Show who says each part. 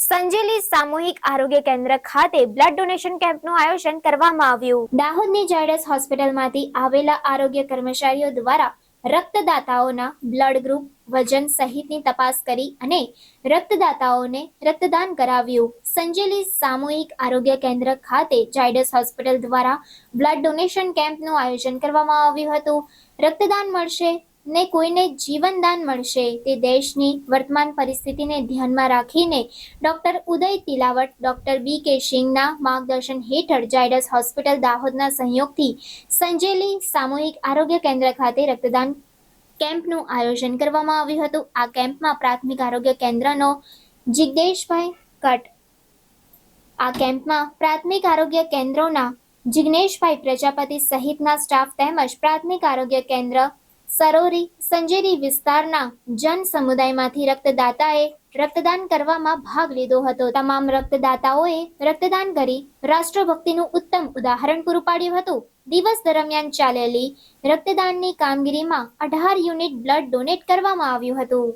Speaker 1: સંજેલી સામૂહિક આરોગ્ય કેન્દ્ર ખાતે બ્લડ ડોનેશન કેમ્પનું આયોજન કરવામાં આવ્યું. દાહોદની ઝાયડસ હોસ્પિટલમાંથી આવેલા આરોગ્ય કર્મચારીઓ દ્વારા રક્તદાતાઓના બ્લડ ગ્રુપ વજન સહિતની તપાસ કરી અને રક્તદાતાઓને રક્તદાન કરાવ્યું. સંજેલી સામૂહિક આરોગ્ય કેન્દ્ર ખાતે ઝાયડસ હોસ્પિટલ દ્વારા બ્લડ ડોનેશન કેમ્પનું આયોજન કરવામાં આવ્યું હતું. રક્તદાન મળશે ને કોઈને જીવનદાન મળશે, તે દેશની વર્તમાન પરિસ્થિતિને ધ્યાનમાં રાખીને ડોક્ટર ઉદય તિલાવટ ડોક્ટર બી કે સિંહના માર્ગદર્શન હેઠળ ઝાયડસ હોસ્પિટલ દાહોદના સહયોગથી સંજેલી સામૂહિક આરોગ્ય કેન્દ્ર ખાતે રક્તદાન કેમ્પનું આયોજન કરવામાં આવ્યું હતું. આ કેમ્પમાં પ્રાથમિક આરોગ્ય કેન્દ્રનો જિજ્ઞેશભાઈ કટ, આ કેમ્પમાં પ્રાથમિક આરોગ્ય કેન્દ્રોના જિગ્નેશભાઈ પ્રજાપતિ સહિતના સ્ટાફ તેમજ પ્રાથમિક આરોગ્ય કેન્દ્ર સરોરી સંજેરી વિસ્તારના જન સમુદાયમાંથી રક્તદાતાએ રક્તદાન કરવામાં ભાગ લીધો હતો. તમામ રક્તદાતાઓએ રક્તદાન કરી રાષ્ટ્રભક્તિનું ઉત્તમ ઉદાહરણ પૂરું પાડ્યું હતું. દિવસ દરમિયાન ચાલેલી રક્તદાનની કામગીરીમાં અઢાર યુનિટ બ્લડ ડોનેટ કરવામાં આવ્યું હતું.